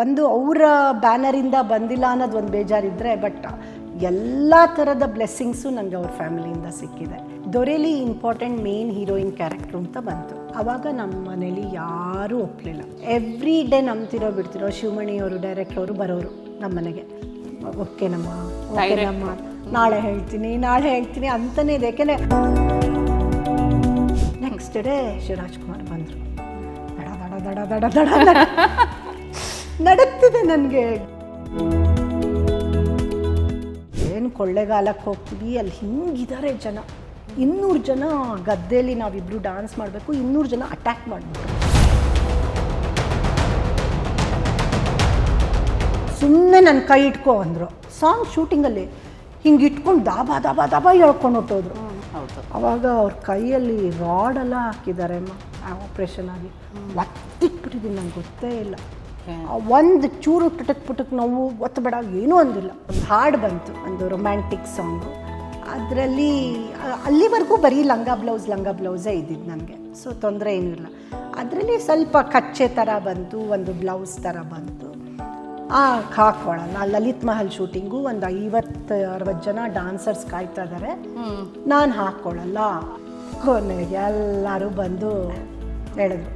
ಒಂದು ಅವರ ಬ್ಯಾನರಿಂದ ಬಂದಿಲ್ಲ ಅನ್ನೋದು ಒಂದು ಬೇಜಾರಿದ್ರೆ ಬಟ್ ಎಲ್ಲ ಥರದ ಬ್ಲೆಸ್ಸಿಂಗ್ಸು ನನಗೆ ಅವ್ರ ಫ್ಯಾಮಿಲಿಯಿಂದ ಸಿಕ್ಕಿದೆ. ದೊರೆಲಿ ಇಂಪಾರ್ಟೆಂಟ್ ಮೇನ್ ಹೀರೋಯಿನ್ ಕ್ಯಾರೆಕ್ಟ್ರು ಅಂತ ಬಂತು. ಅವಾಗ ನಮ್ಮ ಮನೇಲಿ ಯಾರೂ ಒಪ್ಪಲಿಲ್ಲ ಎವ್ರಿ ಡೇ ನಂಬ್ತಿರೋ ಬಿಡ್ತಿರೋ ಶಿವಮಣಿಯವರು ಡೈರೆಕ್ಟರ್ ಅವರು ಬರೋರು ನಮ್ಮ ಮನೆಗೆ. ಓಕೆ ನಮ್ಮ ಓಕೆ ನಮ್ಮ ನಾಳೆ ಹೇಳ್ತೀನಿ ನಾಳೆ ಹೇಳ್ತೀನಿ ಅಂತಲೇ ಇದೆ. ಯಾಕೆಂದರೆ ನೆಕ್ಸ್ಟ್ ಡೇ ಶಿವರಾಜ್ಕುಮಾರ್ ಬಂದರು. ದಡ ದಡ ದಡ ದಡ ದಡ. ದಡ ನಡುಗ್ತಿದೆ ನನಗೆ. ಏನು ಕೊಳ್ಳೆಗಾಲಕ್ಕೆ ಹೋಗ್ತೀವಿ? ಅಲ್ಲಿ ಹಿಂಗಿದ್ದಾರೆ ಜನ. ಇನ್ನೂರು ಜನ ಗದ್ದೆಯಲ್ಲಿ ನಾವಿಬ್ರು ಡಾನ್ಸ್ ಮಾಡಬೇಕು ಇನ್ನೂರು ಜನ ಅಟ್ಯಾಕ್ ಮಾಡಬೇಕು. ಸುಮ್ಮನೆ ನನ್ನ ಕೈ ಇಟ್ಕೋ ಅಂದರು. ಸಾಂಗ್ ಶೂಟಿಂಗಲ್ಲಿ ಹಿಂಗೆ ಇಟ್ಕೊಂಡು ದಾಬಾ ದಾಬಾ ದಾಬಾ ಹೇಳ್ಕೊಂಡು ಹೊಟ್ಟೋದ್ರು ಹೌದು. ಅವಾಗ ಅವ್ರ ಕೈಯಲ್ಲಿ ರಾಡೆಲ್ಲ ಹಾಕಿದ್ದಾರೆ ಆಪ್ರೇಷನ್ ಆಗಿ. ಒತ್ತಿಟ್ಬಿಟ್ಟಿದ್ದೀನಿ ನಂಗೆ ಗೊತ್ತೇ ಇಲ್ಲ. ಒಂದು ಚೂರು ಪುಟಕ್ ಪುಟಕ್ ನಾವು ಒತ್ತಬೇಡ ಏನೂ ಅಂದಿಲ್ಲ. ಒಂದು ಹಾಡು ಬಂತು ಒಂದು ರೊಮ್ಯಾಂಟಿಕ್ ಸಾಂಗು ಅದರಲ್ಲಿ ಅಲ್ಲಿವರೆಗೂ ಬರೀ ಲಂಗ ಬ್ಲೌಸ್ ಲಂಗ ಬ್ಲೌಸೇ ಇದ್ದಿದ್ದು ನನಗೆ. ಸೊ ತೊಂದರೆ ಏನೂ ಇಲ್ಲ. ಅದರಲ್ಲಿ ಸ್ವಲ್ಪ ಕಚ್ಚೆ ಥರ ಬಂತು ಒಂದು ಬ್ಲೌಸ್ ಥರ ಬಂತು. ಆ ಹಾಕೊಳ್ಳೋಣ ಲಲಿತ್ ಮಹಲ್ ಶೂಟಿಂಗು ಒಂದು ಐವತ್ತು ಅರವತ್ತು ಜನ ಡಾನ್ಸರ್ಸ್ ಕಾಯ್ತಾ ಇದ್ದಾರೆ ನಾನು ಹಾಕ್ಕೊಳ್ಳಲ್ಲ ಕೊನೆಗೆ ಎಲ್ಲರೂ ಬಂದು ಹೇಳಿದ್ರು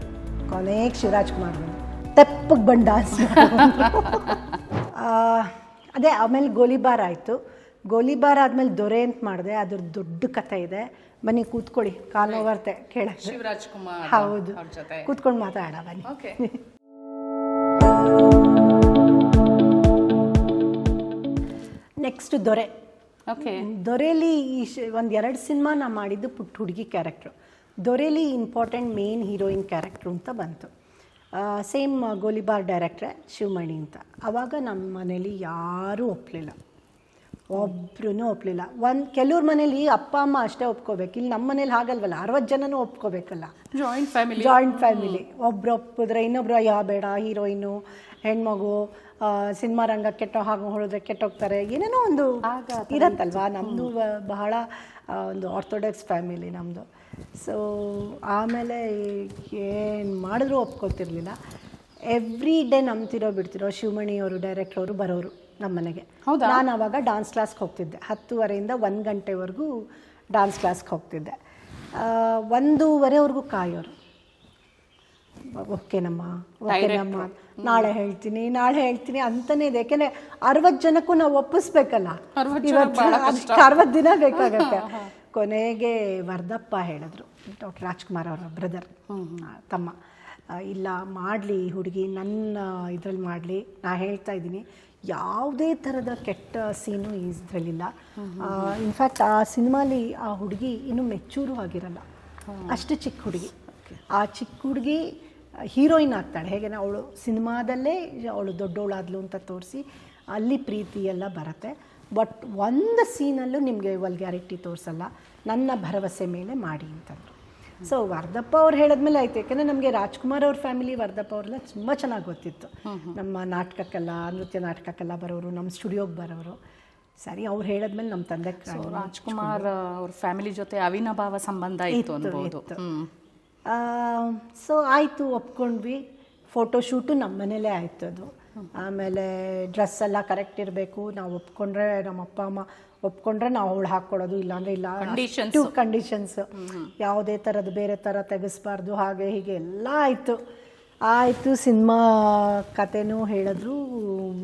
ಕೊನೆಗೆ ಶಿವರಾಜ್ ಕುಮಾರ್ ಬಂದು ತೆಪ್ಪಗೆ ಬಂದು ಡಾನ್ಸ್ ಅದೇ ಆಮೇಲೆ ಗೋಲಿಬಾರ್ ಆಯಿತು. ಗೋಲಿಬಾರ್ ಆದಮೇಲೆ ದೊರೆ ಅಂತ ಮಾಡಿದೆ ಅದ್ರ ದೊಡ್ಡ ಕಥೆ ಇದೆ. ಬನ್ನಿ ಕೂತ್ಕೊಳ್ಳಿ. ಕಾಲು ಬರ್ತೆ ಕೇಳಕ್ಕೆ ಶಿವರಾಜ್ ಕುಮಾರ್ ಹೌದು. ಕೂತ್ಕೊಂಡು ಮಾತಾಡ ಬನ್ನಿ. ನೆಕ್ಸ್ಟ್ ದೊರೆ. ಓಕೆ ದೊರೆಲಿ ಈ ಒಂದು ಎರಡು ಸಿನಿಮಾ ನಾ ಮಾಡಿದ್ದು ಪುಟ್ಟ ಹುಡುಗಿ ಕ್ಯಾರೆಕ್ಟ್ರು ದೊರೆಲಿ ಇಂಪಾರ್ಟೆಂಟ್ ಮೇನ್ ಹೀರೋಯಿನ್ ಕ್ಯಾರೆಕ್ಟ್ರು ಅಂತ ಬಂತು. ಸೇಮ್ ಗೋಲಿಬಾರ್ ಡೈರೆಕ್ಟ್ರೆ ಶಿವಮಣಿ ಅಂತ. ಆವಾಗ ನಮ್ಮ ಮನೇಲಿ ಯಾರೂ ಒಪ್ಪಲಿಲ್ಲ ಒಬ್ರು ಒಪ್ಪಲಿಲ್ಲ ಒಂದು ಕೆಲವ್ರ ಮನೇಲಿ ಅಪ್ಪ ಅಮ್ಮ ಅಷ್ಟೇ ಒಪ್ಕೋಬೇಕು. ಇಲ್ಲಿ ನಮ್ಮ ಮನೇಲಿ ಹಾಗಲ್ವಲ್ಲ ಅರವತ್ತು ಜನನೂ ಒಪ್ಕೋಬೇಕಲ್ಲ. ಜಾಯಿಂಟ್ ಫ್ಯಾಮಿಲಿ ಜಾಯಿಂಟ್ ಫ್ಯಾಮಿಲಿ ಒಬ್ರು ಒಪ್ಪಿದ್ರೆ ಇನ್ನೊಬ್ರು ಯಾ ಬೇಡ ಹೀರೋಯಿನು ಹೆಣ್ಮಗು ಸಿನಿಮಾ ರಂಗ ಕೆಟ್ಟ ಹಾಗೆ ಹೊಳಿದ್ರೆ ಕೆಟ್ಟೋಗ್ತಾರೆ. ಏನೇನೋ ಒಂದು ಇರತ್ತಲ್ವಾ? ನಮ್ಮದು ಬಹಳ ಒಂದು ಆರ್ಥೋಡಾಕ್ಸ್ ಫ್ಯಾಮಿಲಿ ನಮ್ಮದು ಸೊ ಆಮೇಲೆ ಏನು ಮಾಡಿದ್ರೂ ಒಪ್ಕೋತಿರ್ಲಿಲ್ಲ. ಎವ್ರಿ ಡೇ ನಂಬ್ತಿರೋ ಬಿಡ್ತಿರೋ ಶಿವಮಣಿ ಅವರು ಡೈರೆಕ್ಟರ್ ಅವರು ಬರೋರು ನಮ್ಮ ಮನೆಗೆ. ಹೌದಾ? ನಾನು ಆವಾಗ ಡಾನ್ಸ್ ಕ್ಲಾಸ್ಗೆ ಹೋಗ್ತಿದ್ದೆ. ಹತ್ತುವರೆಯಿಂದ ಒಂದು ಗಂಟೆವರೆಗೂ ಡಾನ್ಸ್ ಕ್ಲಾಸ್ಗೆ ಹೋಗ್ತಿದ್ದೆ. ಒಂದೂವರೆವರೆಗೂ ಕಾಯೋರು. ಓಕೆನಮ್ಮ ಓಕೆನಮ್ಮ ನಾಳೆ ಹೇಳ್ತೀನಿ ನಾಳೆ ಹೇಳ್ತೀನಿ ಅಂತಲೇ ಇದೆ. ಯಾಕೆಂದರೆ ಅರವತ್ತು ಜನಕ್ಕೂ ನಾವು ಒಪ್ಪಿಸ್ಬೇಕಲ್ಲ. ಅರವತ್ತು ದಿನ ಬೇಕಾಗತ್ತೆ. ಕೊನೆಗೆ ವರ್ದಪ್ಪ ಹೇಳಿದ್ರು ಡಾಕ್ಟರ್ ರಾಜ್ಕುಮಾರ್ ಅವರ ಬ್ರದರ್ ತಮ್ಮ. ಇಲ್ಲ ಮಾಡಲಿ ಹುಡುಗಿ ನನ್ನ ಇದರಲ್ಲಿ ಮಾಡಲಿ ನಾ ಹೇಳ್ತಾ ಇದ್ದೀನಿ. ಯಾವುದೇ ಥರದ ಕೆಟ್ಟ ಸೀನು ಇದರಲ್ಲಿಲ್ಲ. ಇನ್ಫ್ಯಾಕ್ಟ್ ಆ ಸಿನಿಮಾಲಿ ಆ ಹುಡುಗಿ ಇನ್ನೂ ಮೆಚೂರು ಆಗಿರಲ್ಲ. ಅಷ್ಟು ಚಿಕ್ಕ ಹುಡುಗಿ. ಆ ಚಿಕ್ಕ ಹುಡುಗಿ ಹೀರೋಯಿನ್ ಆಗ್ತಾಳೆ. ಹೇಗೆ ಅವಳು ಸಿನಿಮಾದಲ್ಲೇ ಅವಳು ದೊಡ್ಡವಳಾದ್ಲು ಅಂತ ತೋರಿಸಿ ಅಲ್ಲಿ ಪ್ರೀತಿ ಎಲ್ಲ ಬರುತ್ತೆ. ಬಟ್ ಒಂದು ಸೀನಲ್ಲೂ ನಿಮಗೆ ವಲ್ಗ್ಯಾರಿಟಿ ತೋರಿಸಲ್ಲ. ನನ್ನ ಭರವಸೆ ಮೇಲೆ ಮಾಡಿ ಅಂತಂದರು. ಸೊ ವರ್ಧಪ್ಪ ಅವ್ರು ಹೇಳಿದ್ಮೇಲೆ ಆಯ್ತು. ಯಾಕಂದರೆ ನಮಗೆ ರಾಜ್ಕುಮಾರ್ ಅವ್ರ ಫ್ಯಾಮಿಲಿ ವರ್ಧಪ್ಪ ಅವ್ರೆಲ್ಲ ತುಂಬ ಚೆನ್ನಾಗಿ ಗೊತ್ತಿತ್ತು. ನಮ್ಮ ನಾಟಕಕ್ಕೆಲ್ಲ ನೃತ್ಯ ನಾಟಕಕ್ಕೆಲ್ಲ ಬರೋರು ನಮ್ಮ ಸ್ಟುಡಿಯೋಗೆ ಬರೋರು. ಸರಿ ಅವ್ರು ಹೇಳಿದ್ಮೇಲೆ ನಮ್ಮ ತಂದೆ ರಾಜ್ಕುಮಾರ್ ಅವ್ರ ಫ್ಯಾಮಿಲಿ ಜೊತೆ ಅವಿನಾಭಾವ ಸಂಬಂಧ ಇತ್ತು ಅನ್ಬೋದು. ಸೊ ಆಯಿತು ಒಪ್ಕೊಂಡ್ವಿ. ಫೋಟೋ ಶೂಟು ನಮ್ಮ ಮನೇಲೇ ಆಯಿತು ಅದು ಆಮೇಲೆ ಡ್ರೆಸ್ ಎಲ್ಲ ಕರೆಕ್ಟ್ ಇರಬೇಕು. ನಾವು ಒಪ್ಕೊಂಡ್ರೆ ನಮ್ಮ ಅಪ್ಪ ಅಮ್ಮ ಒಪ್ಕೊಂಡ್ರೆ ನಾವು ಅವಳು ಹಾಕ್ಕೊಡೋದು ಇಲ್ಲಾಂದ್ರೆ ಇಲ್ಲ. ಟು ಕಂಡೀಷನ್ಸ್ ಯಾವುದೇ ಥರದ್ದು ಬೇರೆ ಥರ ತೆಗೆಸ್ಬಾರ್ದು ಹಾಗೆ ಹೀಗೆ ಎಲ್ಲ ಆಯಿತು. ಆಯಿತು ಸಿನಿಮಾ ಕತೆನೂ ಹೇಳಿದ್ರು.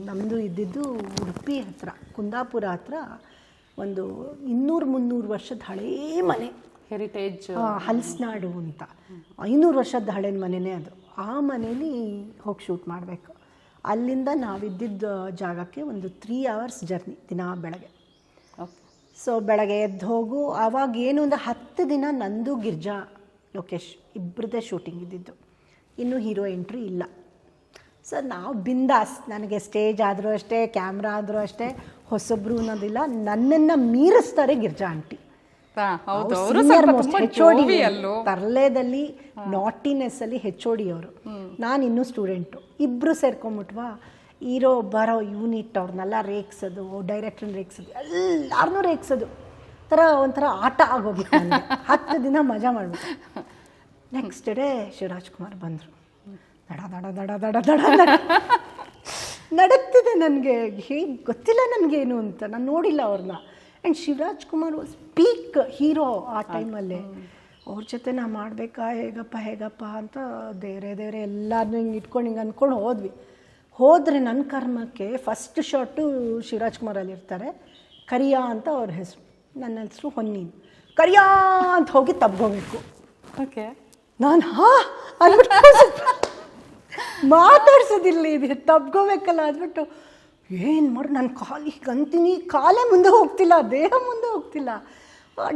ನಮ್ಮದು ಇದ್ದಿದ್ದು ಉಡುಪಿ ಹತ್ರ ಕುಂದಾಪುರ ಹತ್ರ ಒಂದು ಇನ್ನೂರು ಮುನ್ನೂರು ವರ್ಷದ ಹಳೇ ಮನೆ. ಹೆರಿಟೇಜ್ ಹಲ್ಸ್ನಾಡು ಅಂತ. ಐನೂರು ವರ್ಷದ ಹಳೆಯ ಮನೆನೇ ಅದು. ಆ ಮನೇಲಿ ಹೋಗಿ ಶೂಟ್ ಮಾಡಬೇಕು. ಅಲ್ಲಿಂದ ನಾವಿದ್ದಿದ್ದ ಜಾಗಕ್ಕೆ ಒಂದು ತ್ರೀ ಅವರ್ಸ್ ಜರ್ನಿ ದಿನ ಬೆಳಗ್ಗೆ. ಸೊ ಬೆಳಗ್ಗೆ ಎದ್ದು ಹೋಗು ಆವಾಗ ಏನು ಒಂದು ಹತ್ತು ದಿನ ನಂದು ಗಿರ್ಜಾ ಲೋಕೇಶ್ ಇಬ್ಬರದೇ ಶೂಟಿಂಗ್ ಇದ್ದಿದ್ದು. ಇನ್ನೂ ಹೀರೋ ಎಂಟ್ರಿ ಇಲ್ಲ. ಸೊ ನಾವು ಬಿಂದಾಸ್ ನನಗೆ ಸ್ಟೇಜ್ ಆದರೂ ಅಷ್ಟೇ ಕ್ಯಾಮ್ರಾ ಆದರೂ ಅಷ್ಟೇ ಹೊಸಬ್ರು ಅನ್ನೋದಿಲ್ಲ ನನ್ನನ್ನು ಮೀರಿಸ್ತಾರೆ ಗಿರ್ಜಾ ಆಂಟಿ ತರ್ಲೇದಲ್ಲಿ ನಾಟಿನೆಸ್ ಅಲ್ಲಿ. ಹೆಚ್ ಓ ಡಿ ಅವರು. ನಾನು ಇನ್ನೂ ಸ್ಟೂಡೆಂಟು ಇಬ್ಬರು ಸೇರ್ಕೊಂಬಿಟ್ವಾ? ಇರೋ ಬರೋ ಯೂನಿಟ್ ಅವ್ರನ್ನೆಲ್ಲ ರೇಗಿಸೋದು ಡೈರೆಕ್ಟ್ರನ್ನ ರೇಗಿಸೋದು ಎಲ್ಲಾರನ್ನೂ ರೇಗಿಸೋದು. ಥರ ಒಂಥರ ಆಟ ಆಗೋಗಿತ್ತು ಹತ್ತು ದಿನ ಮಜಾ ಮಾಡಬೇಕು. ನೆಕ್ಸ್ಟ್ ಡೇ ಶಿವರಾಜ್ಕುಮಾರ್ ಬಂದರು. ದಡ ದಡ ದಡ ದಡ ದಡ ದಡ ನಡಕ್ತಿದೆ ನನಗೆ. ಹೇಗೆ ಗೊತ್ತಿಲ್ಲ ನನಗೇನು ಅಂತ. ನಾನು ನೋಡಿಲ್ಲ ಅವ್ರನ್ನ. And Shivaraj Kumar was peak hero ಆ ಟೈಮಲ್ಲಿ ಅವ್ರ ಜೊತೆ ನಾ ಮಾಡಬೇಕಾ ಹೇಗಪ್ಪ ಹೇಗಪ್ಪ ಅಂತ ದೇವ್ರೆ ದೇವ್ರೆ ಎಲ್ಲಾರನ್ನೂ ಹಿಂಗೆ ಇಟ್ಕೊಂಡು ಹಿಂಗೆ ಅಂದ್ಕೊಂಡು ಹೋದ್ವಿ. ಹೋದರೆ ನನ್ನ ಕರ್ಮಕ್ಕೆ ಫಸ್ಟ್ ಶಾಟು ಶಿವರಾಜ್ ಕುಮಾರಲ್ಲಿ ಇರ್ತಾರೆ. ಕರಿಯಾ ಅಂತ ಅವ್ರ ಹೆಸರು. ನನ್ನ ಹೆಸರು ಹೊನ್ನಿ. ಕರಿಯಾ ಅಂತ ಹೋಗಿ ತಬ್ಕೋಬೇಕು ಓಕೆ ನಾನು ಹಾ? ಮಾತಾಡ್ಸೋದಿಲ್ಲ ಇದು ತಬ್ಕೋಬೇಕಲ್ಲ ಅದ್ಬಿಟ್ಟು ಏನು ಮಾಡಿ ನಾನು ಕಾಲಿಗೆ ಅಂತೀನಿ ಕಾಲೇ ಮುಂದೆ ಹೋಗ್ತಿಲ್ಲ ದೇಹ ಮುಂದೆ ಹೋಗ್ತಿಲ್ಲ.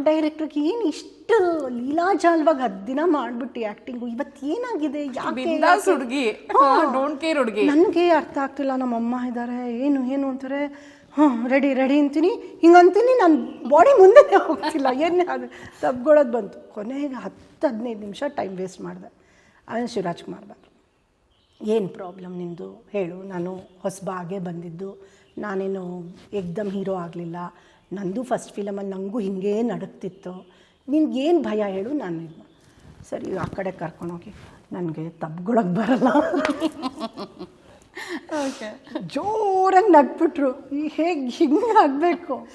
ಡೈರೆಕ್ಟ್ರಿಗೆ ಏನು ಇಷ್ಟು ಲೀಲಾಜಾಲ್ವಾಗಿ ಹದ್ದಿನ ಮಾಡ್ಬಿಟ್ಟು ಮಾಡಿಬಿಟ್ಟು ಆ್ಯಕ್ಟಿಂಗು ಇವತ್ತು ಏನಾಗಿದೆ? ಯಾಕೆ ಹುಡುಗಿ. ಡೋಂಟ್ ಕೇರ್ ಹುಡುಗಿ. ನನಗೆ ಅರ್ಥ ಆಗ್ತಿಲ್ಲ. ನಮ್ಮ ಅಮ್ಮ ಇದ್ದಾರೆ ಏನು ಏನು ಅಂತಾರೆ? ಹಾಂ ರೆಡಿ ರೆಡಿ ಅಂತೀನಿ. ಹಿಂಗಂತೀನಿ ನನ್ನ ಬಾಡಿ ಮುಂದೆ ಹೋಗ್ತಿಲ್ಲ. ಏನೇ ಅದು ತಬ್ಗೊಳೋದು ಬಂತು. ಕೊನೆಗೆ ಹತ್ತು ಹದಿನೈದು ನಿಮಿಷ ಟೈಮ್ ವೇಸ್ಟ್ ಮಾಡಿದೆ. ಆಮೇಲೆ ಶಿವರಾಜ್ ಕುಮಾರ್ ಬಂದರು. ಏನು ಪ್ರಾಬ್ಲಮ್ ನಿಮ್ಮದು ಹೇಳು. ನಾನು ಹೊಸಬಾಗೆ ಬಂದಿದ್ದು. ನಾನೇನು ಎಕ್ದಮ್ ಹೀರೋ ಆಗಲಿಲ್ಲ. ನಂದು ಫಸ್ಟ್ ಫಿಲಮಲ್ಲಿ ನನಗೂ ಹಿಂಗೇ ನಡಕ್ತಿತ್ತು. ನಿನ್ಗೇನು ಭಯ ಹೇಳು ನಾನು ಇದು ಸರಿ ಆ ಕಡೆ ಕರ್ಕೊಂಡೋಗಿ ನನಗೆ ತಬ್ಗೊಳಕ್ಕೆ ಬರಲ್ಲ. ಓಕೆ ಜೋರಾಗಿ ನಗ್ಬಿಟ್ರು. ಹೇಗೆ ಹಿಂಗೆ ಆಗಬೇಕು?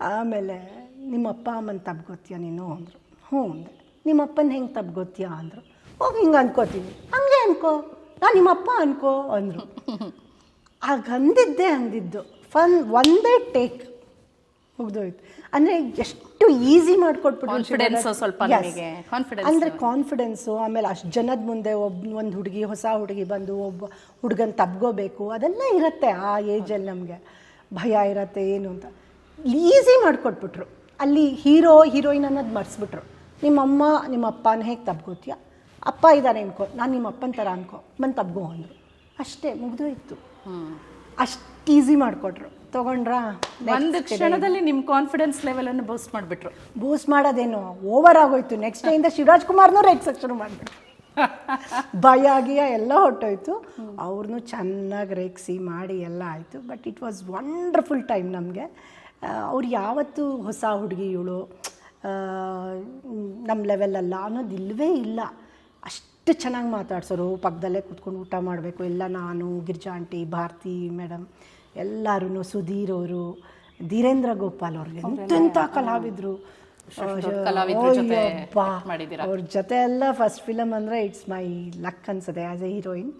ಆಮೇಲೆ ನಿಮ್ಮ ಅಪ್ಪ ಅಮ್ಮನ ತಬ್ಗೋತೀಯ ನೀನು ಅಂದರು. ಹ್ಞೂ ಅಂದೆ. ನಿಮ್ಮ ಅಪ್ಪನ ಹೆಂಗೆ ತಬ್ಗೋತೀಯ ಅಂದರು. ಹೋಗಿ ಹಿಂಗೆ ಅನ್ಕೋತೀನಿ. ಹಂಗೆ ಅನ್ಕೋ. ನಾನು ನಿಮ್ಮ ಅಪ್ಪ ಅನ್ಕೋ ಅಂದರು. ಆಗ ಅಂದಿದ್ದೆ ಅಂದಿದ್ದು. ಫನ್ ಒಂದೇ ಟೇಕ್ ಮುಗ್ದೋಯ್ತು. ಅಂದರೆ ಎಷ್ಟು ಈಸಿ ಮಾಡಿಕೊಟ್ಬಿಟ್ಟು ಕಾನ್ಫಿಡೆನ್ಸ್ ಸ್ವಲ್ಪ ನಮಗೆ ಕಾನ್ಫಿಡೆನ್ಸ್ ಅಂದರೆ ಕಾನ್ಫಿಡೆನ್ಸು ಆಮೇಲೆ ಅಷ್ಟು ಜನದ ಮುಂದೆ ಒಬ್ಬ ಒಂದು ಹುಡುಗಿ ಹೊಸ ಹುಡುಗಿ ಬಂದು ಒಬ್ಬ ಹುಡುಗನ ತಬ್ಗೋಬೇಕು ಅದೆಲ್ಲ ಇರುತ್ತೆ ಆ ಏಜಲ್ಲಿ ನಮಗೆ. ಭಯ ಇರತ್ತೆ ಏನು ಅಂತ. ಈಸಿ ಮಾಡಿಕೊಟ್ಬಿಟ್ರು. ಅಲ್ಲಿ ಹೀರೋ ಹೀರೋಯಿನ್ ಅನ್ನೋದು ಮರ್ಸ್ಬಿಟ್ರು. ನಿಮ್ಮಮ್ಮ ನಿಮ್ಮ ಅಪ್ಪನ ಹೇಗೆ ತಬ್ಕೋತೀಯ ಅಪ್ಪ ಇದ್ದಾರೆ ಅನ್ಕೋ ನಾನು ನಿಮ್ಮ ಅಪ್ಪನ ಥರ ಅನ್ಕೋ ಬಂದು ತಬ್ಗೋ ಅಂದರು. ಅಷ್ಟೇ ಮುಗಿದೋಯ್ತು. ಅಷ್ಟು ಈಸಿ ಮಾಡಿಕೊಟ್ರು. ತೊಗೊಂಡ್ರಾ? ಒಂದು ಕ್ಷಣದಲ್ಲಿ ನಿಮ್ಮ ಕಾನ್ಫಿಡೆನ್ಸ್ ಲೆವೆಲನ್ನು ಬೂಸ್ಟ್ ಮಾಡಿಬಿಟ್ರು. ಬೂಸ್ಟ್ ಮಾಡೋದೇನು? ಓವರ್ ಆಗೋಯ್ತು. ನೆಕ್ಸ್ಟ್ ಡೇಯಿಂದ ಶಿವರಾಜ್ ಕುಮಾರ್ನೂ ರೇಗ್ಸಕ್ಕೆ ಶುರು ಮಾಡಿಬಿಟ್ರು. ಭಯ ಆಗಿಯ ಎಲ್ಲ ಹೊಟ್ಟೋಯ್ತು ಅವ್ರನ್ನೂ ಚೆನ್ನಾಗಿ ರೇಗಿಸಿ ಮಾಡಿ ಎಲ್ಲ ಆಯಿತು. But it was wonderful time ನಮಗೆ. ಅವ್ರು ಯಾವತ್ತು ಹೊಸ ಹುಡುಗಿ ಇವಳು ನಮ್ಮ ಲೆವೆಲಲ್ಲ ಅನ್ನೋದು ಇಲ್ಲವೇ ಇಲ್ಲ. ಅಷ್ಟು ಚೆನ್ನಾಗಿ ಮಾತಾಡ್ಸೋರು. ಪಕ್ಕದಲ್ಲೇ ಕೂತ್ಕೊಂಡು ಊಟ ಮಾಡಬೇಕು. ಎಲ್ಲ ನಾನು ಗಿರ್ಜಾ ಆಂಟಿ ಭಾರತಿ ಮೇಡಮ್ ಎಲ್ಲರೂ ಸುಧೀರ್ ಅವರು ಧೀರೇಂದ್ರ ಗೋಪಾಲ್ ಅವ್ರಿಗೆ ಎಂತೆಂಥ ಕಲಾವಿದರು. ಅವ್ರ ಜೊತೆ ಎಲ್ಲ ಫಸ್ಟ್ ಫಿಲಮ್ ಅಂದರೆ ಇಟ್ಸ್ ಮೈ ಲಕ್ ಅನ್ಸುತ್ತೆ ಆ್ಯಸ್ ಎ ಹೀರೋಯಿನ್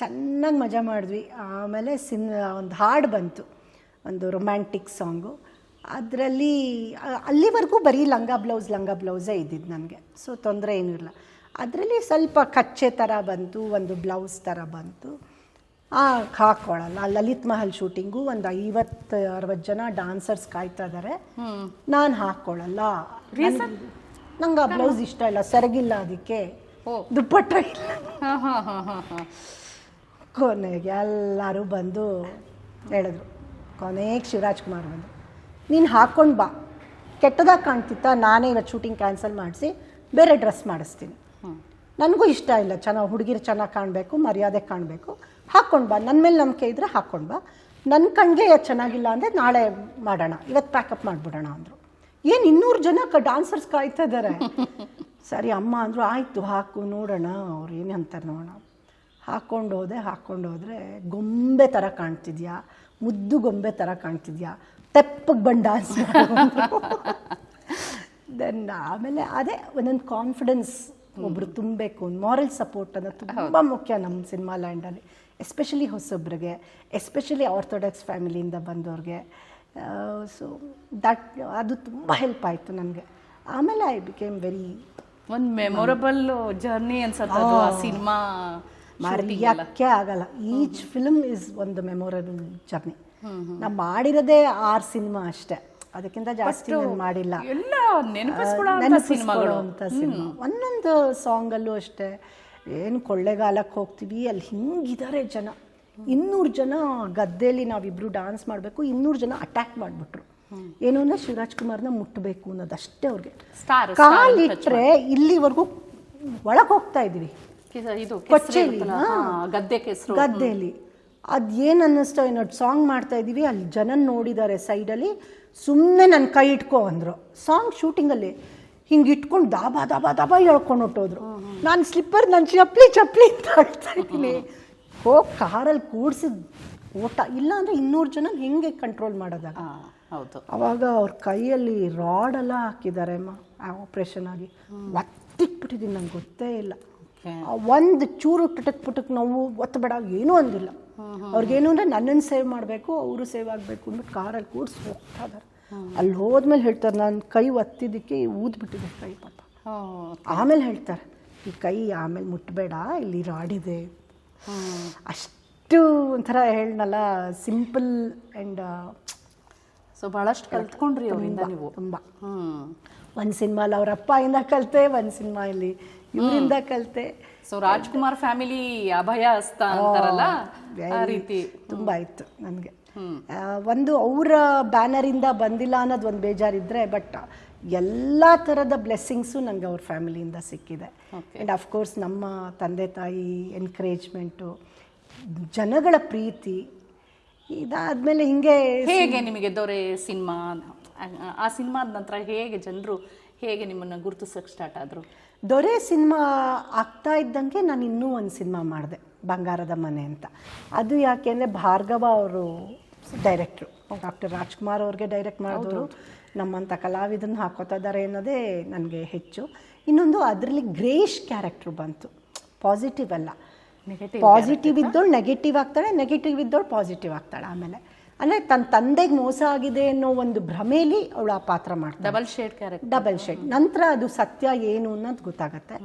ಚೆನ್ನಾಗಿ ಮಜಾ ಮಾಡಿದ್ವಿ. ಆಮೇಲೆ ಸಿನ್ ಒಂದು ಹಾಡು ಬಂತು. ಒಂದು ರೊಮ್ಯಾಂಟಿಕ್ ಸಾಂಗು ಅದರಲ್ಲಿ ಅಲ್ಲಿವರೆಗೂ ಬರೀ ಲಂಗ ಬ್ಲೌಸ್ ಲಂಗ ಬ್ಲೌಸೇ ಇದ್ದಿದ್ದು ನನಗೆ. ಸೊ ತೊಂದರೆ ಏನೂ ಇಲ್ಲ. ಅದರಲ್ಲಿ ಸ್ವಲ್ಪ ಕಚ್ಚೆ ಥರ ಬಂತು ಒಂದು ಬ್ಲೌಸ್ ಥರ ಬಂತು. ಆ ಹಾಕ್ಕೊಳ್ಳಲ್ಲ ಲಲಿತ್ ಮಹಲ್ ಶೂಟಿಂಗು ಒಂದು ಐವತ್ತು ಅರವತ್ತು ಜನ ಡಾನ್ಸರ್ಸ್ ಕಾಯ್ತಾ ಇದ್ದಾರೆ ನಾನು ಹಾಕ್ಕೊಳ್ಳಲ್ಲ ನಂಗೆ ಆ ಬ್ಲೌಸ್ ಇಷ್ಟ ಇಲ್ಲ ಸೆರಗಿಲ್ಲ ಅದಕ್ಕೆ. ದುಪ್ಪಟ್ಟ ಇಲ್ಲ. ಹಾ ಹಾ ಹಾ ಹಾ ಹಾ. ಕೊನೆಗೆ ಎಲ್ಲರೂ ಬಂದು ಹೇಳಿದ್ರು ಕೊನೆಗೆ ಶಿವರಾಜ್ ಕುಮಾರ್ ಬಂದು ನೀನು ಹಾಕ್ಕೊಂಡು ಬಾ. ಕೆಟ್ಟದಾಗಿ ಕಾಣ್ತಿತ್ತ ನಾನೇ ಇವತ್ತು ಶೂಟಿಂಗ್ ಕ್ಯಾನ್ಸಲ್ ಮಾಡಿಸಿ ಬೇರೆ ಡ್ರೆಸ್ ಮಾಡಿಸ್ತೀನಿ. ನನಗೂ ಇಷ್ಟ ಇಲ್ಲ ಚೆನ್ನಾಗಿ ಹುಡುಗಿರು ಚೆನ್ನಾಗಿ ಕಾಣಬೇಕು ಮರ್ಯಾದೆ ಕಾಣಬೇಕು. ಹಾಕ್ಕೊಂಡು ಬಾ ನನ್ನ ಮೇಲೆ ನಂಬಿಕೆ ಇದ್ದರೆ ಹಾಕ್ಕೊಂಡು ಬಾ. ನನ್ನ ಕಣ್ಗೆ ಚೆನ್ನಾಗಿಲ್ಲ ಅಂದರೆ ನಾಳೆ ಮಾಡೋಣ. ಇವತ್ತು ಪ್ಯಾಕಪ್ ಮಾಡಿಬಿಡೋಣ ಅಂದರು. ಏನು ಇನ್ನೂರು ಜನ ಕ ಡಾನ್ಸರ್ಸ್ ಕಾಯ್ತಾ ಇದ್ದಾರೆ ಸರಿ ಅಮ್ಮ ಅಂದರು ಆಯಿತು ಹಾಕು ನೋಡೋಣ. ಅವ್ರು ಏನು ಅಂತಾರೆ ನೋಡೋಣ. ಹಾಕ್ಕೊಂಡು ಹೋದೆ ಹಾಕ್ಕೊಂಡು ಹೋದರೆ ಗೊಂಬೆ ಥರ ಕಾಣ್ತಿದ್ಯಾ? ಮುದ್ದು ಗೊಂಬೆ ಥರ ಕಾಣ್ತಿದ್ಯಾ? ತೆಪ್ಪಗೆ ಬಂದು ಡಾನ್ಸ್ ದೆನ್ ಆಮೇಲೆ ಅದೇ ಒಂದೊಂದು ಕಾನ್ಫಿಡೆನ್ಸ್ ಒಬ್ರು ತುಂಬಬೇಕು. ಒಂದು ಮಾರಲ್ ಸಪೋರ್ಟ್ ಅನ್ನೋದು ತುಂಬ ಮುಖ್ಯ ನಮ್ಮ ಸಿನಿಮಾ ಲ್ಯಾಂಡಲ್ಲಿ ಎಸ್ಪೆಷಲಿ ಹೊಸೊಬ್ರಿಗೆ ಎಸ್ಪೆಷಲಿ ಆರ್ಥೋಡಾಕ್ಸ್ ಫ್ಯಾಮಿಲಿಯಿಂದ ಬಂದವ್ರಿಗೆ. ಸೊ ದಟ್ ಅದು ತುಂಬ ಹೆಲ್ಪ್ ಆಯಿತು ನನಗೆ. ಆಮೇಲೆ ಐ ಬಿಕೇಮ್ ವೆರಿ ಒಂದು ಮೆಮೊರಬಲ್ ಜರ್ನಿ ಅನ್ಸತ್ತೆ ಆ ಸಿನಿಮಾ ಮರೆಯೋಕ್ಕೆ ಆಗಲ್ಲ. ಈಚ್ ಫಿಲ್ಮ್ ಇಸ್ ಒಂದು ಮೆಮೊರಬಲ್ ಜರ್ನಿ ನಾವು ಮಾಡಿರೋದೇ ಆರು ಸಿನಿಮಾ ಅಷ್ಟೇ. ಅದಕ್ಕಿಂತ ಜಾಸ್ತಿ ನಾನು ಮಾಡಿಲ್ಲ. ಎಲ್ಲ ನೆನಪಿಸ್ಕೊಳ್ಳೋ ಸಿನಿಮಾಗಳು. ಅಂತ ಸಿನಿಮಾ. ಒಂದೊಂದು ಸಾಂಗಲ್ಲೂ ಅಷ್ಟೇ. ಏನು ಕೊಳ್ಳೆಗಾಲಕ್ಕೆ ಹೋಗ್ತೀವಿ ಅಲ್ಲಿ ಹಿಂಗಿದ್ದಾರೆ ಜನ. ಇನ್ನೂರು ಜನ ಗದ್ದೆಯಲ್ಲಿ ನಾವಿಬ್ರು ಡಾನ್ಸ್ ಮಾಡಬೇಕು ಇನ್ನೂರು ಜನ ಅಟ್ಯಾಕ್ ಮಾಡಿಬಿಟ್ರು. ಏನು ಅಂದರೆ ಶಿವರಾಜ್ ಕುಮಾರ್ನ ಮುಟ್ಟಬೇಕು ಅನ್ನೋದಷ್ಟೇ ಅವ್ರಿಗೆ. ಕಾಲಿಟ್ರೆ ಇಲ್ಲಿವರೆಗೂ ಒಳಗೆ ಹೋಗ್ತಾ ಇದ್ದೀವಿ ಇದು ಕೊಚ್ಚೆಲಿ, ಕೆಸ್ರು ಹಾ. ಹಾ, ಗದ್ದೆ ಕೆಸರು. ಗದ್ದೆಯಲ್ಲಿ ಅದು ಏನು ಅನ್ನಿಸ್ತೋ ಏನೋ ಸಾಂಗ್ ಮಾಡ್ತಾ ಇದ್ದೀವಿ ಅಲ್ಲಿ ಜನ ನೋಡಿದ್ದಾರೆ ಸೈಡಲ್ಲಿ ಸುಮ್ಮನೆ ನನ್ನ ಕೈ ಇಟ್ಕೋ ಅಂದರು. ಸಾಂಗ್ ಶೂಟಿಂಗಲ್ಲಿ ಹಿಂಗೆ ಇಟ್ಕೊಂಡು ದಾಬಾ ದಾಬಾ ದಾಬಾ ಹೇಳ್ಕೊಂಡು ಹೊಟ್ಟೋದ್ರು ನಾನು ಸ್ಲಿಪ್ಪರ್ ನನ್ನ ಚಪ್ಪಲಿ ಚಪ್ಪಲಿ ಅಂತ ಹೇಳ್ತಾ ಇದ್ದೀನಿ. ಹೋಗಿ ಕಾರಲ್ಲಿ ಕೂಡಿಸಿದ ಓಟ. ಇಲ್ಲ ಅಂದರೆ ಇನ್ನೂರು ಜನ ಹೆಂಗೆ ಕಂಟ್ರೋಲ್ ಮಾಡೋದಾಗ ಹೌದು. ಅವಾಗ ಅವ್ರ ಕೈಯಲ್ಲಿ ರಾಡ್ ಎಲ್ಲ ಹಾಕಿದ್ದಾರೆ ಅಮ್ಮ ಆಪ್ರೇಷನ್ ಆಗಿ. ಒತ್ತಿಟ್ಬಿಟ್ಟಿದ್ದೀನಿ ನಂಗೆ ಗೊತ್ತೇ ಇಲ್ಲ. ಒಂದು ಚೂರು ಪುಟಕ್ ಪುಟಕ್ ನೋವು ಒತ್ತಬೇಡ ಏನೂ ಅಂದಿಲ್ಲ. ಅವ್ರಿಗೇನು ಅಂದ್ರೆ ನನ್ನನ್ನು ಸೇವ್ ಮಾಡಬೇಕು ಅವರು ಸೇವ್ ಆಗಬೇಕು ಅಂದ್ಬಿಟ್ಟು ಕಾರಲ್ಲಿ ಕೂಡಿಸಿ ಹೋಗ್ತಾ ಇದ್ದಾರೆ ಅಲ್ಲಿ ಹೋದ್ಮೇಲೆ ಹೇಳ್ತಾರೆ ನಾನು ಕೈ ಒತ್ತಿದ್ದಕ್ಕೆ ಊದ್ಬಿಟ್ಟಿದೆ ಕೈ ಪಾಪ. ಆಮೇಲೆ ಹೇಳ್ತಾರೆ ಈ ಕೈ ಆಮೇಲೆ ಮುಟ್ಟಬೇಡ ಇಲ್ಲಿ ರಾಡಿದೆ ಅಷ್ಟು ಒಂಥರ ಹೇಳನಲ್ಲ ಸಿಂಪಲ್ ಆ್ಯಂಡ್ ಸೊ ಭಾಳಷ್ಟು ಕಲ್ತ್ಕೊಂಡ್ರಿ ಅವರಿಂದ ನೀವು. ತುಂಬ. ಒಂದು ಸಿನಿಮಾಲಿ ಅವ್ರ ಇಂದ ಕಲಿತೆ ಒಂದು ಸಿನಿಮಾ ಇಲ್ಲಿ ಇವರಿಂದ ಕಲಿತೆ. ಸೊ ರಾಜ್ಕುಮಾರ್ ಫ್ಯಾಮಿಲಿ ಅಭಯ ಅಸ್ತ ಅಂತಾರಲ್ಲ? ಆ ರೀತಿ. ತುಂಬಾ ಇತ್ತು ನನಗೆ. ಒಂದು ಅವರ ಬ್ಯಾನರಿಂದ ಬಂದಿಲ್ಲ ಅನ್ನೋದು ಒಂದು ಬೇಜಾರಿದ್ರೆ ಬಟ್ ಎಲ್ಲ ಥರದ ಬ್ಲೆಸ್ಸಿಂಗ್ಸು ನನಗೆ ಅವ್ರ ಫ್ಯಾಮಿಲಿಯಿಂದ ಸಿಕ್ಕಿದೆ. ಆ್ಯಂಡ್ ಅಫ್ಕೋರ್ಸ್ ನಮ್ಮ ತಂದೆ ತಾಯಿ ಎನ್ಕರೇಜ್ಮೆಂಟು ಜನಗಳ ಪ್ರೀತಿ ಇದಾದ್ಮೇಲೆ ಹಿಂಗೆ ಹೇಗೆ ನಿಮಗೆ ದೊರೆ ಸಿನಿಮಾ? ಆ ಸಿನಿಮಾದ ನಂತರ ಹೇಗೆ ಜನರು ಹೇಗೆ ನಿಮ್ಮನ್ನ ಗುರುತಿಸೋಕೆ ಸ್ಟಾರ್ಟ್ ಆದ್ರು? ದೊರೆ ಸಿನಿಮಾ ಆಗ್ತಾ ಇದ್ದಂಗೆ ನಾನು ಇನ್ನೂ ಒಂದು ಸಿನಿಮಾ ಮಾಡಿದೆ ಬಂಗಾರದ ಮನೆ ಅಂತ. ಅದು ಯಾಕೆ ಅಂದರೆ ಭಾರ್ಗವ ಅವರು ಡೈರೆಕ್ಟ್ರು ಡಾಕ್ಟರ್ ರಾಜ್ಕುಮಾರ್ ಅವ್ರಿಗೆ ಡೈರೆಕ್ಟ್ ಮಾಡಿದ್ರು ನಮ್ಮಂಥ ಕಲಾವಿದನ್ನ ಹಾಕೋತಾ ಇದ್ದಾರೆ ಅನ್ನೋದೇ ನನಗೆ ಹೆಚ್ಚು. ಇನ್ನೊಂದು ಅದರಲ್ಲಿ ಗ್ರೇಷ್ ಕ್ಯಾರೆಕ್ಟ್ರು ಬಂತು. ಪಾಸಿಟಿವ್ ಅಲ್ಲ. ನೆಗೆಟಿವ್ ಪಾಸಿಟಿವ್ ಇದ್ದವಳು ನೆಗೆಟಿವ್ ಆಗ್ತಾಳೆ ನೆಗೆಟಿವ್ ಇದ್ದವಳು ಪಾಸಿಟಿವ್ ಆಗ್ತಾಳೆ ಆಮೇಲೆ. ಅಂದರೆ ತನ್ನ ತಂದೆಗೆ ಮೋಸ ಆಗಿದೆ ಅನ್ನೋ ಒಂದು ಭ್ರಮೆಯಲ್ಲಿ ಅವಳು ಆ ಪಾತ್ರ ಮಾಡ್ತಾಳೆ. Double shade character double shade ನಂತರ ಅದು ಸತ್ಯ ಏನು ಅನ್ನೋದು ಗೊತ್ತಾಗತ್ತೆ.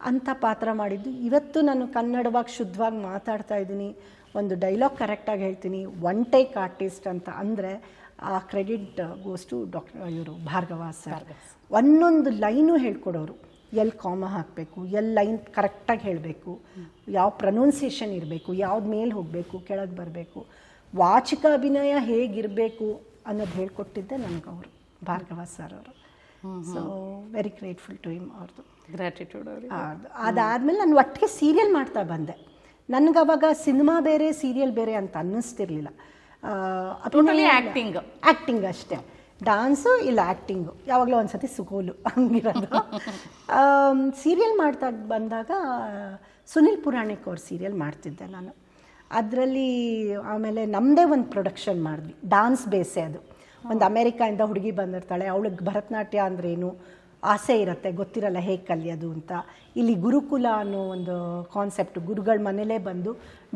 ಅಂಥ ಪಾತ್ರ ಮಾಡಿದ್ದು. ಇವತ್ತು ನಾನು ಕನ್ನಡವಾಗಿ ಶುದ್ಧವಾಗಿ ಮಾತಾಡ್ತಾ ಇದ್ದೀನಿ. ಒಂದು ಡೈಲಾಗ್ ಕರೆಕ್ಟಾಗಿ ಹೇಳ್ತೀನಿ. ಒನ್ ಟೇಕ್ ಆರ್ಟಿಸ್ಟ್ ಅಂತ ಅಂದರೆ ಆ ಕ್ರೆಡಿಟ್ ಗೋಸ್ ಟು ಡಾಕ್ಟರ್ ಇವರು ಭಾರ್ಗವ ಸರ್ ಒಂದೊಂದು ಲೈನು ಹೇಳ್ಕೊಡೋರು. ಎಲ್ಲಿ ಕಾಮ ಹಾಕಬೇಕು ಎಲ್ಲಿ ಲೈನ್ ಕರೆಕ್ಟಾಗಿ ಹೇಳಬೇಕು ಯಾವ ಪ್ರೊನೌನ್ಸಿಯೇಷನ್ ಇರಬೇಕು ಯಾವ್ದು ಮೇಲೆ ಹೋಗಬೇಕು ಕೆಳಗೆ ಬರಬೇಕು. ವಾಚಿಕ ಅಭಿನಯ ಹೇಗಿರಬೇಕು ಅನ್ನೋದು ಹೇಳ್ಕೊಟ್ಟಿದ್ದೆ ನನಗೆ ಅವರು ಭಾರ್ಗವ ಸರ್ ಅವರು. So very grateful to him ಅವ್ರದ್ದು ಗ್ರ್ಯಾಟಿಟ್ಯೂಡ್ ಅವ್ರದ್ದು ಅದಾದಮೇಲೆ ನಾನು ಒಟ್ಟಿಗೆ ಸೀರಿಯಲ್ ಮಾಡ್ತಾ ಬಂದೆ. ನನಗೆ ಅವಾಗ ಸಿನಿಮಾ ಬೇರೆ ಸೀರಿಯಲ್ ಬೇರೆ ಅಂತ ಅನ್ನಿಸ್ತಿರ್ಲಿಲ್ಲ. ಆ್ಯಕ್ಟಿಂಗ್ ಆ್ಯಕ್ಟಿಂಗ್ ಅಷ್ಟೇ. ಡಾನ್ಸು ಇಲ್ಲ ಆ್ಯಕ್ಟಿಂಗು ಯಾವಾಗಲೂ ಒಂದು ಸತಿ ಸುಗೋಲು ಹಂಗಿರೋದು. ಸೀರಿಯಲ್ ಮಾಡ್ತಾ ಬಂದಾಗ ಸುನಿಲ್ ಪುರಾಣಿಕ್ ಅವ್ರ ಸೀರಿಯಲ್ ಮಾಡ್ತಿದ್ದೆ ನಾನು. ಅದರಲ್ಲಿ ಆಮೇಲೆ ನಮ್ಮದೇ ಒಂದು ಪ್ರೊಡಕ್ಷನ್ ಮಾಡಿದ್ವಿ. ಡಾನ್ಸ್ ಬೇಸೆ ಅದು. ಒಂದು ಅಮೇರಿಕಾಯಿಂದ ಹುಡುಗಿ ಬಂದಿರ್ತಾಳೆ, ಅವಳಿಗೆ ಭರತನಾಟ್ಯ ಅಂದ್ರೇನು? ಆಸೆ ಇರುತ್ತೆ ಗೊತ್ತಿರಲ್ಲ ಹೇಗೆ ಕಲಿಯೋದು ಅಂತ. ಇಲ್ಲಿ ಗುರುಕುಲ ಅನ್ನೋ ಒಂದು ಕಾನ್ಸೆಪ್ಟ್ ಗುರುಗಳ ಮನೇಲೇ ಬಂದು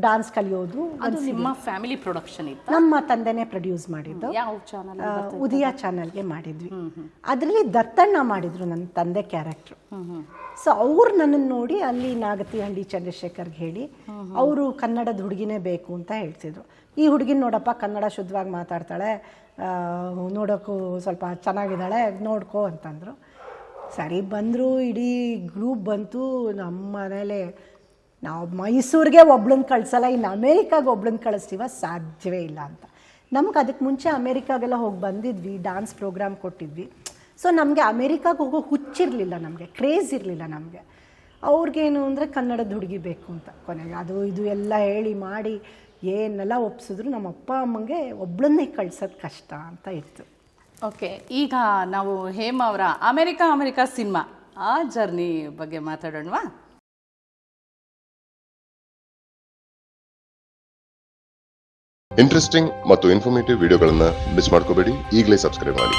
ಡಾನ್ಸ್ ಕಲಿಯೋದು ಅದು ನಿಮ್ಮ ಫ್ಯಾಮಿಲಿ ಪ್ರೊಡಕ್ಷನ್ ಇತ್ತು? ನಮ್ಮ ತಂದೆನೇ ಪ್ರೊಡ್ಯೂಸ್ ಮಾಡಿದ್ದು. ಯಾವ ಚಾನಲ್ ಉದಯ ಚಾನಲ್ಗೆ ಮಾಡಿದ್ವಿ. ಅದರಲ್ಲಿ ದತ್ತಣ್ಣ ಮಾಡಿದ್ರು ನನ್ನ ತಂದೆ ಕ್ಯಾರೆಕ್ಟ್ರು ಸೊ ಅವ್ರು ನನ್ನನ್ನು ನೋಡಿ ಅಲ್ಲಿ ನಾಗತಿಹಳ್ಳಿ ಚಂದ್ರಶೇಖರ್ಗೆ ಹೇಳಿ ಅವರು ಕನ್ನಡದ ಹುಡುಗಿನೇ ಬೇಕು ಅಂತ ಹೇಳ್ತಿದ್ರು. ಈ ಹುಡುಗಿನ ನೋಡಪ್ಪ ಕನ್ನಡ ಶುದ್ಧವಾಗಿ ಮಾತಾಡ್ತಾಳೆ ನೋಡೋಕ್ಕೂ ಸ್ವಲ್ಪ ಚೆನ್ನಾಗಿದ್ದಾಳೆ ನೋಡ್ಕೋ ಅಂತಂದರು. ಸರಿ, ಬಂದರು ಇಡೀ ಗ್ರೂಪ್ ಬಂತು ನಮ್ಮ ಮನೇಲೆ. ನಾವು ಮೈಸೂರಿಗೆ ಒಬ್ಳನ್ನ ಕಳ್ಸಲ್ಲ ಇನ್ನು ಅಮೇರಿಕಾಗೆ ಒಬ್ಳನ್ನ ಕಳಿಸ್ತೀವ, ಸಾಧ್ಯವೇ ಇಲ್ಲ ಅಂತ. ನಮ್ಗೆ ಅದಕ್ಕೆ ಮುಂಚೆ ಅಮೇರಿಕಾಗೆಲ್ಲ ಹೋಗಿ ಬಂದಿದ್ವಿ ಡಾನ್ಸ್ ಪ್ರೋಗ್ರಾಮ್ ಕೊಟ್ಟಿದ್ವಿ. ಸೊ ನಮಗೆ ಅಮೇರಿಕಾಗೆ ಹೋಗೋ ಹುಚ್ಚಿರಲಿಲ್ಲ ನಮಗೆ ಕ್ರೇಜ್ ಇರಲಿಲ್ಲ ನಮಗೆ. ಅವ್ರಿಗೇನು ಅಂದರೆ ಕನ್ನಡದ ಹುಡುಗಿ ಬೇಕು ಅಂತ ಕೊನೆಗೆ. ಅದು, ಇದು ಎಲ್ಲ ಹೇಳಿ ಮಾಡಿ, ಏನೆಲ್ಲ ಒಪ್ಸಿದ್ರು ನಮ್ಮ ಅಪ್ಪ ಅಮ್ಮಂಗೆ ಒಬ್ಳನ್ನೇ ಕಳ್ಸೋದು ಕಷ್ಟ ಅಂತ ಇತ್ತು. ಓಕೆ ಈಗ ನಾವು ಹೇಮ ಅವರ ಅಮೆರಿಕ ಅಮೆರಿಕ ಸಿನಿಮಾ, ಆ ಜರ್ನಿ ಬಗ್ಗೆ ಮಾತಾಡೋಣವಾ? ಇಂಟ್ರೆಸ್ಟಿಂಗ್ ಮತ್ತು ಇನ್ಫಾರ್ಮೇಟಿವ್ ವಿಡಿಯೋಗಳನ್ನು ಮಿಸ್ ಮಾಡ್ಕೋಬೇಡಿ, ಈಗಲೇ ಸಬ್ಸ್ಕ್ರೈಬ್ ಮಾಡಿ.